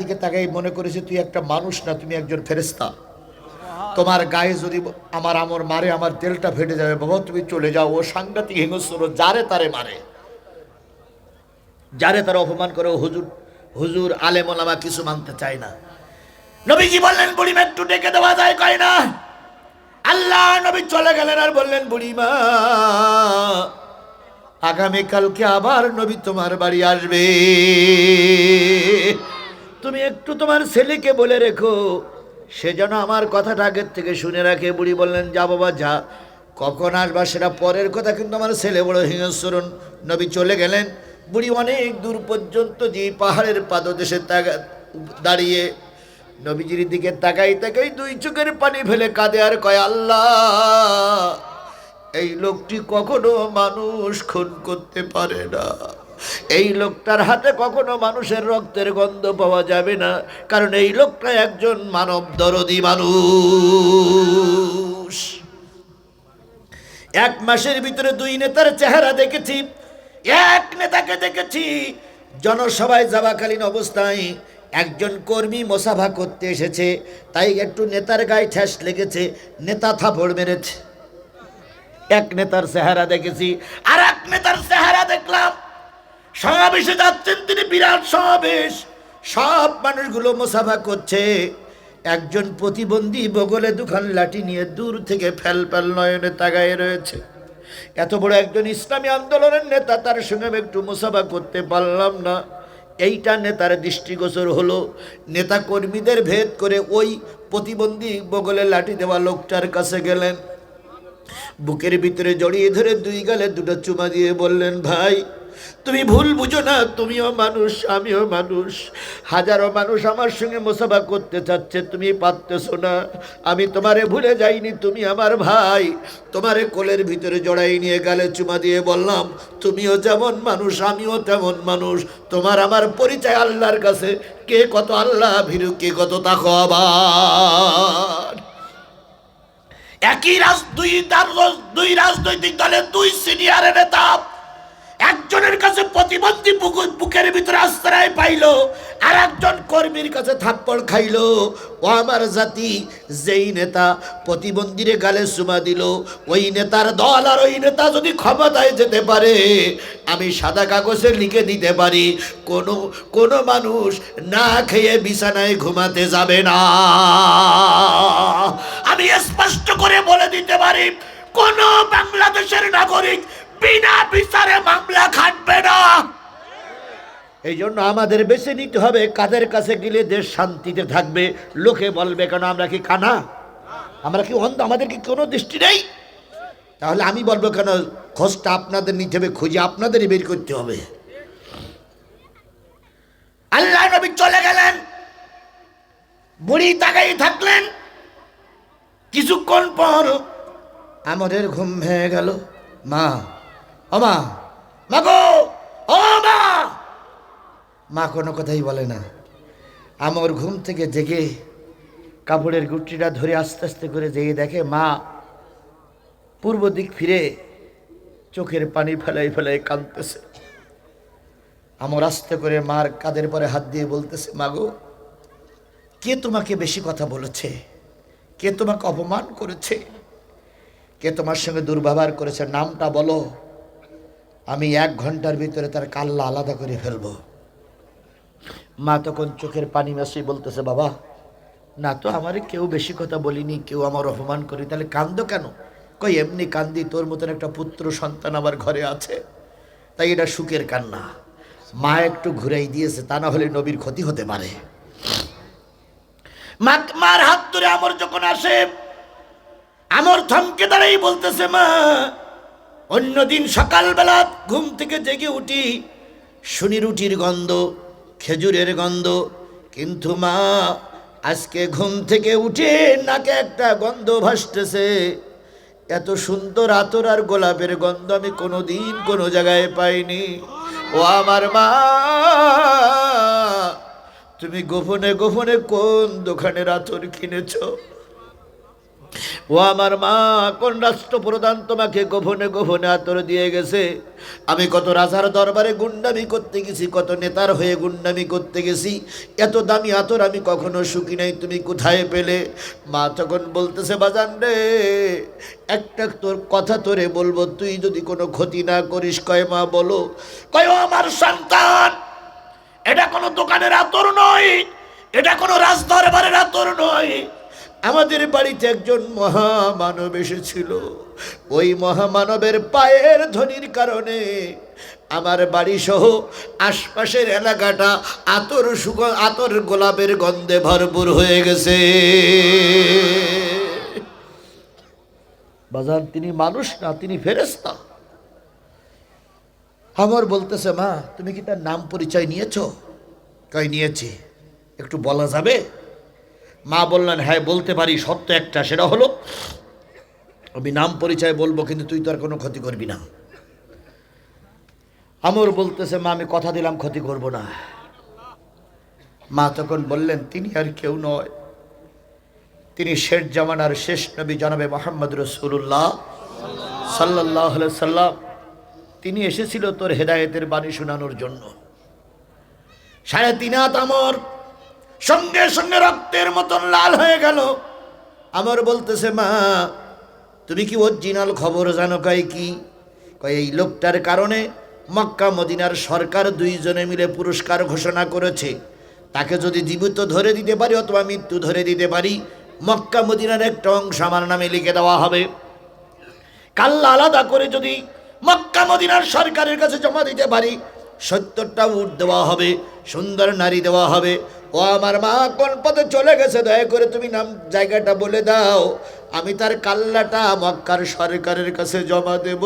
দিকে তাকাই মনে করেছে, তুই একটা মানুষ না, তুমি একজন ফেরেস্তা তোমার গায়ে যদি আমার আমর মারে, আমার তেলটা ফেটে যাবে, বাবা, তুমি চলে যাও। ও সাংঘাতিক হিংস্র, যারে তারে মারে। যারে তারা অপমান করে হুজুর হুজুর আলেমলামা কিছু মানতে চায় না। নবীজি বললেন বুড়িমা একটু ডেকে দেওয়া যায়, কয় না? আল্লাহ নবী চলে গেলেন আর বললেন বুড়িমা আগামীকালকে আবার নবী তোমার বাড়ি আসবে। তুমি একটু তোমার ছেলেকে বলে রেখো। সে যেন আমার কথাটা আগের থেকে শুনে রাখে। বুড়ি বললেন, যা বাবা, যা। কখন আসবা সেটা পরের কথা, কিন্তু আমার ছেলে বড় হিংস্রণ। নবী চলে গেলেন। বুড়ি অনেক দূর পর্যন্ত যে পাহাড়ের পাদদেশে দাঁড়িয়ে নবীজির দিকে তাকাই তাকাই দুই চোখের পানি ফেলে কাঁদে আর কয়, আল্লাহ, এই লোকটি কখনো মানুষ খুন করতে পারে না। এই লোকটার হাতে কখনো মানুষের রক্তের গন্ধ পাওয়া যাবে না, কারণ এই লোকটা একজন মানব দরদি মানুষ। এক মাসের ভিতরে দুই নেতার চেহারা দেখেছি, এক নেতাকে দেখেছি, জনসভায় যাওয়াকালীন অবস্থায় একজন কর্মী মোসাফা করতে এসেছে, তাই একটু নেতার গায়ে ঠেস লেগেছে, নেতা থাপড় মেরেছে। এক নেতার চেহারা দেখেছি আর এক নেতার চেহারা দেখলাম সমাবেশে যাচ্ছেন তিনি, বিরাট সমাবেশ। সব মানুষগুলো মোসাফা করছে। একজন প্রতিবন্ধী বগলে দুখান লাঠি নিয়ে দূর থেকে ফেল ফেল নয়নে তাগায়ে রয়েছে। এত বড় একজন ইসলামী আন্দোলনের নেতা, তার সঙ্গে আমি একটু মোসাফা করতে পারলাম না। এইটা নেতার দৃষ্টিগোচর হলো, নেতা কর্মীদের ভেদ করে ওই প্রতিবন্ধী বগলে লাঠি দেওয়া লোকটার কাছে গেলেন। বুকের ভিতরে জড়িয়ে ধরে দুই গালে দুটো চুমা দিয়ে বললেন, ভাই তুমি ভুল বুঝো না, তুমিও মানুষ, আমিও মানুষ। হাজারো মানুষ আমার সঙ্গে মোসাফা করতে চাচ্ছে, তুমি পারতেছো না। আমি তোমারে ভুলে যাইনি, তুমি আমার ভাই। তোমারে কোলের ভিতরে জড়াই নিয়ে গালে চুমা দিয়ে বললাম, তুমিও যেমন মানুষ, আমিও তেমন মানুষ। তোমার আমার পরিচয় আল্লাহর কাছে, কে কত আল্লাহ ভীরু কে কত আবার একই রাজ, দুই দুই রাজনৈতিক দলের দুই সিনিয়র নেতা। একজনের কাছে প্রতিবন্ধী বুকু- বুকের ভিতরে আশ্রয় পাইলো আর একজন কর্মীর কাছে থাপ্পড় খাইলো। ও আমার জাতি, যেই নেতা প্রতিবন্ধীরে গালে সুমা দিল, ওই নেতার দল আর ওই নেতা যদি ক্ষমতায় যেতে পারে, আমি সাদা কাগজে লিখে দিতে পারি, কোনো কোনো মানুষ না খেয়ে বিছানায় ঘুমাতে যাবে না। আমি স্পষ্ট করে বলে দিতে পারি, কোন বাংলাদেশের নাগরিক বিনা বিচারে মামলা খাটবে না। এই জন্য আমাদের বেছে নিতে হবে, কাদের কাছে গেলে দেশ শান্তিতে থাকবে। লোকে বলবে, কেন আমরা কি কানা? আমরা কি অন্ধ? আমাদের কি কোনো দৃষ্টি নেই? তাহলে আমি বলব কেন, খোঁজটা আপনাদের নিতে হবে, খুঁজে আপনাদেরই বের করতে হবে। আল্লাহ নবী চলে গেলেন। বুড়ি তাকাই থাকলেন। কিছুক্ষণ পর আমাদের ঘুম ভেঙে গেল। মা ও মা গো ও মা মা কোনো কথাই বলে না। আমার ঘুম থেকে জেগে কাপড়ের গুটিটা ধরে আস্তে আস্তে করে জেগে দেখে মা পূর্ব দিক ফিরে চোখের পানি ফেলাই ফেলাই কাঁদতেছে। আমার আস্তে করে মার কাদের পরে হাত দিয়ে বলতেছে, মাগো, কে তোমাকে বেশি কথা বলেছে? কে তোমাকে অপমান করেছে? কে তোমার সঙ্গে দুর্ব্যবহার করেছে? নামটা বলো। আমি এক ঘণ্টার ভিতরে তার কাল্লা আলাদা করে ফেলব। মা তখন চোখের পানি মাসি বলতেছে, বাবা, না তো আমার কেউ বেশি কথা বলিনি, কেউ আমার অপমান করি তাহলে কান্দো কেন? কই, এমনি কান্দি, তোর মতন একটা পুত্র সন্তান আমার ঘরে আছে। তাই এটা সুখের কান্না। মা একটু ঘুরাই দিয়েছে, তা না হলে নবীর ক্ষতি হতে পারে। মার হাত ধরে আমর যখন আসে, আমর থমকে দাঁড়াই বলতেছে, মা অন্যদিন সকালবেলা ঘুম থেকে জেগে উঠি। শুনি রুটির গন্ধ, খেজুরের গন্ধ। কিন্তু মা, আজকে ঘুম থেকে উঠে নাকে একটা গন্ধ ভাসতেছে। এত সুন্দর আতর আর গোলাপের গন্ধ আমি কোনোদিন কোনো জায়গায় পাইনি। ও আমার মা, তুমি গোপনে গোপনে কোন দোকানের আতর কিনেছো? ও আমার মা, কোন রাষ্ট্রপ্রধান তোমাকে গোপনে গোপনে আতর দিয়ে গেছে? আমি কত রাজার দরবারে গুন্ডামি করতে গেছি, কত নেতার হয়ে গুন্ডামি করতে গেছি, এত দামি আতর আমি কখনো শুকি নাই, তুমি কোথায় পেলে? মা তখন বলতেছে, বাজান রে, একটা তোর কথা তোরে বলব, তুই যদি কোনো ক্ষতি না করিস, কয় মা, বলো? কয় আমার সন্তান, এটা কোনো দোকানের আতর নয়, এটা কোনো রাজদরবারের আতর নয় আমাদের বাড়িতে একজন মহামানব এসেছিল। ওই মহামানবের পায়ের ধ্বনির কারণে আমার বাড়ি সহ আশপাশের এলাকাটা আতর সুগ আতর গোলাপের গন্ধে ভরপুর হয়ে গেছে। বাজান, তিনি মানুষ না, তিনি ফেরেস্তা আমার বলতেছে, মা, তুমি কি তার নাম পরিচয় নিয়েছো? কই নিয়েছি। একটু বলা যাবে? মা বললেন হ্যাঁ বলতে পারি সত্য একটা, সেটা হলো, আমি নাম পরিচয় বলব, কিন্তু তুই তো আর কোনো ক্ষতি করবি না। আমর বলতেছে, মা, আমি কথা দিলাম, ক্ষতি করব না। মা তখন বললেন, তিনি আর কেউ নয়। তিনি শেষ জামানার শেষ নবী জানাবে মোহাম্মদ রসুল্লাহ সাল্লাহ সাল্লাম তিনি এসেছিল তোর হেদায়েতের বাণী শোনানোর জন্য। সাড়ে তিনাত আমর সঙ্গে সঙ্গে রক্তের মতন লাল হয়ে গেল। আমার বলতেছে, মা, তুমি কি অরিজিনাল খবর জানো কয় কি? কয়, এই লোকটার কারণে মক্কা মদিনার সরকার দুইজনে মিলে পুরস্কার ঘোষণা করেছে। তাকে যদি জীবিত ধরে দিতে পারি অথবা মৃত্যু ধরে দিতে পারি, মক্কা মদিনার একটা অংশ আমার নামে লিখে দেওয়া হবে। কাল্লা আলাদা করে যদি মক্কা মদিনার সরকারের কাছে জমা দিতে পারি সত্তরটা উঠ দেওয়া হবে, সুন্দর নারী দেওয়া হবে। ও আমার মা কোন পথে চলে গেছে, দয়া করে তুমি নাম, জায়গাটা বলে দাও। আমি তার কাল্লাটা মক্কার সরকারের কাছে জমা দেব।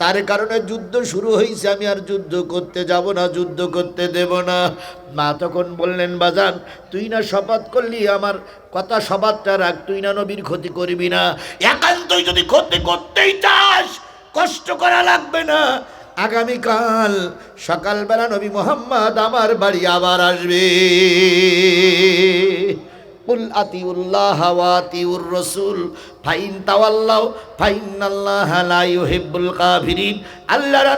তার কারণে যুদ্ধ শুরু হয়েছে আমি আর যুদ্ধ করতে যাব না, যুদ্ধ করতে দেব না। মা তখন বললেন, বাজান, তুই না শপথ করলি, আমার কথা শপথটা রাখ, তুই না নবীর ক্ষতি করবি না। একান্তই যদি ক্ষতি করতেই চাস, কষ্ট করা লাগবে না। আগামীকাল সকালবেলা নবী মোহাম্মদ আমার বাড়ি আবার আসবে। রাসূল, ফাইন কাফিরিন। আল্লাহর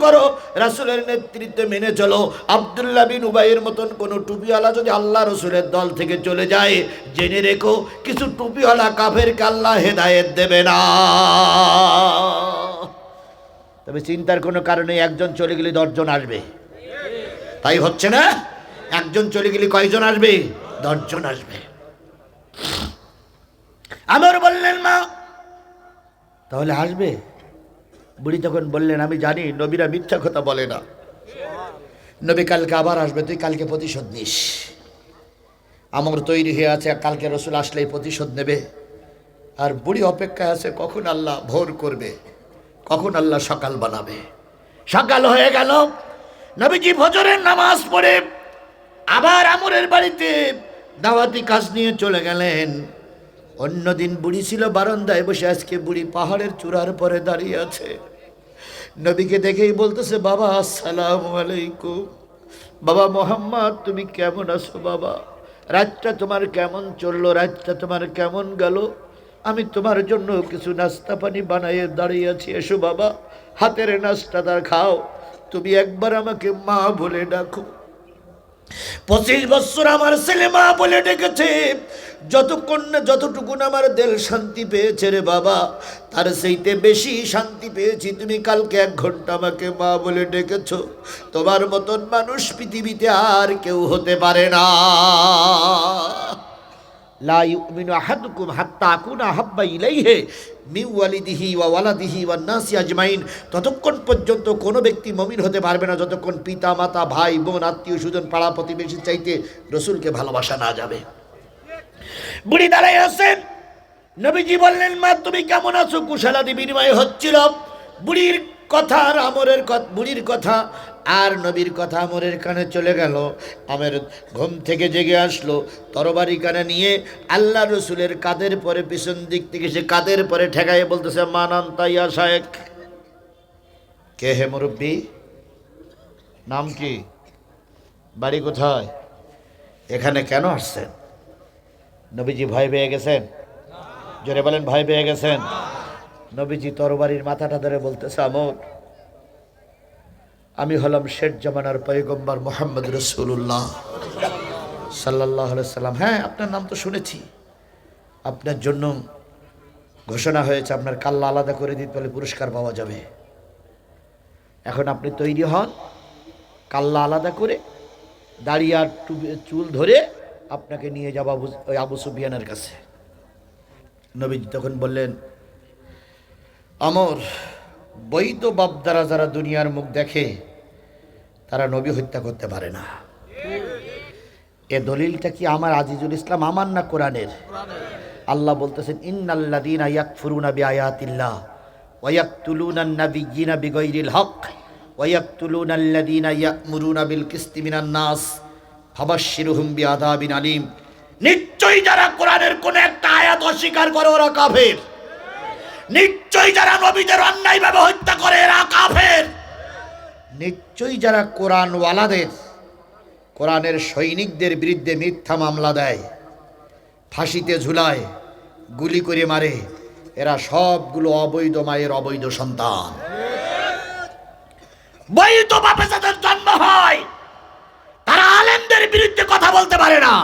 করো, রাসূলের নেতৃত্বে মেনে চলো। আব্দুল্লাহ বিন উবাইয়ের মতন কোন টুপিওয়ালা যদি আল্লাহ রসুলের দল থেকে চলে যায়, জেনে রেখো, কিছু টুপিওয়ালা কাফেরকে আল্লাহ হেদায়েত দেবে না। তবে চিন্তার কোনো কারণে একজন চলে গেলে দশজন আসবে। তাই হচ্ছে না? একজন চলে গেলে কয়জন আসবে? দশজন আসবে। আমার বললেন, মা, তাহলে আসবে? বুড়ি তখন বললেন, আমি জানি, নবীরা মিথ্যা কথা বলে না। নবী কালকে আবার আসবে, তুই কালকে প্রতিশোধ নিস। আমার তৈরি হয়ে আছে, কালকে রসুল আসলেই প্রতিশোধ নেবে। আর বুড়ি অপেক্ষায় আছে, কখন আল্লাহ ভোর করবে? কখন আল্লাহ সকাল বানাবে? সকাল হয়ে গেল। নবীজি ভজরের নামাজ পড়ে আবার আমরের বাড়িতে দাওয়াতি কাজ নিয়ে চলে গেলেন। অন্যদিন বুড়ি ছিল বারান্দায় বসে, আজকে বুড়ি পাহাড়ের চূড়ার পরে দাঁড়িয়ে আছে। নবীকে দেখেই বলতেছে, বাবা, আসসালাম আলাইকুম। বাবা মোহাম্মদ, তুমি কেমন আছো বাবা? রাতটা তোমার কেমন চলল? রাতটা তোমার কেমন গেল? আমি তোমার জন্য কিছু নাস্তা পানি বানাইয়ে দাঁড়িয়ে আছি। এসো বাবা, হাতের নাস্তাটা খাও। তুমি একবার আমাকে মা বলে ডাকো। পঁচিশ বছর আমার ছেলে মা বলে ডেকেছে। যতক্ষণ না যতটুকুন আমার দেল শান্তি পেয়েছে রে বাবা, তার সেইতে বেশি শান্তি পেয়েছি তুমি কালকে এক ঘণ্টা আমাকে মা বলে ডেকেছ। তোমার মতন মানুষ পৃথিবীতে আর কেউ হতে পারে না। হাত্তা ওয়ালিদিহি আজমাইন। ততক্ষণ পর্যন্ত কোনো ব্যক্তি মমিন হতে পারবে না, যতক্ষণ পিতা মাতা ভাই, বোন, আত্মীয় স্বজন, পাড়া প্রতিবেশীর চাইতে রসুলকে ভালোবাসা না যাবে। বুড়ি দাঁড়াই আছেন। নবীজি বললেন, মা, তুমি কেমন আছো? কুশালাদি বিনিময় হচ্ছিল, বুড়ির কথা আর আমরের বুড়ির কথা আর নবীর কথা আমরের কানে চলে গেল। আমের ঘুম থেকে জেগে আসলো, তরবারি কানে নিয়ে আল্লাহ রসুলের কাদের পরে পিছন দিক থেকে সে কাদের পরে ঠেকাইয়ে বলতেছে মানান তাইয়া শায়েক কে হে মুরব্বী? নাম কি? বাড়ি কোথায়? এখানে কেন আসছেন? নবীজি ভয় পেয়ে গেছেন? জোরে বলেন, ভয় পেয়ে গেছেন? নবীজি তরবারির মাথাটা ধরে বলতেছে, আমর, আমি হলাম শেঠ জামানার পয়গম্বর মোহাম্মদ রসুল্লাহ সাল্লাহ সাল্লাম। হ্যাঁ আপনার নাম তো শুনেছি। আপনার জন্য ঘোষণা হয়েছে, আপনার কাল্লা আলাদা করে দিতে পারলে পুরস্কার পাওয়া যাবে। এখন আপনি তৈরি হন, কাল্লা আলাদা করে দাঁড়িয়ে আর চুল ধরে আপনাকে নিয়ে যাব আবু সুফিয়ানের কাছে। নবীজি তখন বললেন আমর, বৈধ বাপ দ্বারা যারা দুনিয়ার মুখ দেখে, তারা নবী হত্যা করতে পারে না। এ দলিলটা কি আমার আজিজুল ইসলাম? আমার না কোরআনের? আল্লাহ বলতেছেন ওয়া ইয়াকতুলুনা আন-নাবিয়্যিনা বিগাইরিল হক, ওয়া ইয়াকতুলুনা আল্লাযীনা ইয়া'মুরুনা বিল কিসতি নাস আলীম। নিশ্চয়ই যারা কোরআনের কোন একটা আয়াত অস্বীকার করে, ওরা কাফের। নিশ্চয়ই যারা নবীদের অন্যায়ভাবে হত্যা করে এরা কাফের। নিশ্চয়ই যারা কোরআনওয়ালাদের কোরআনের সৈনিকদের বিরুদ্ধে মিথ্যা মামলা দেয় ফাঁসিতে ঝুলায় গুলি করে মারে এরা সবগুলো অবৈধ মায়ের অবৈধ সন্তান। বৈধ বাপে যাদের জন্ম হয়। তারা আলেমদের বিরুদ্ধে কথা বলতে পারে না।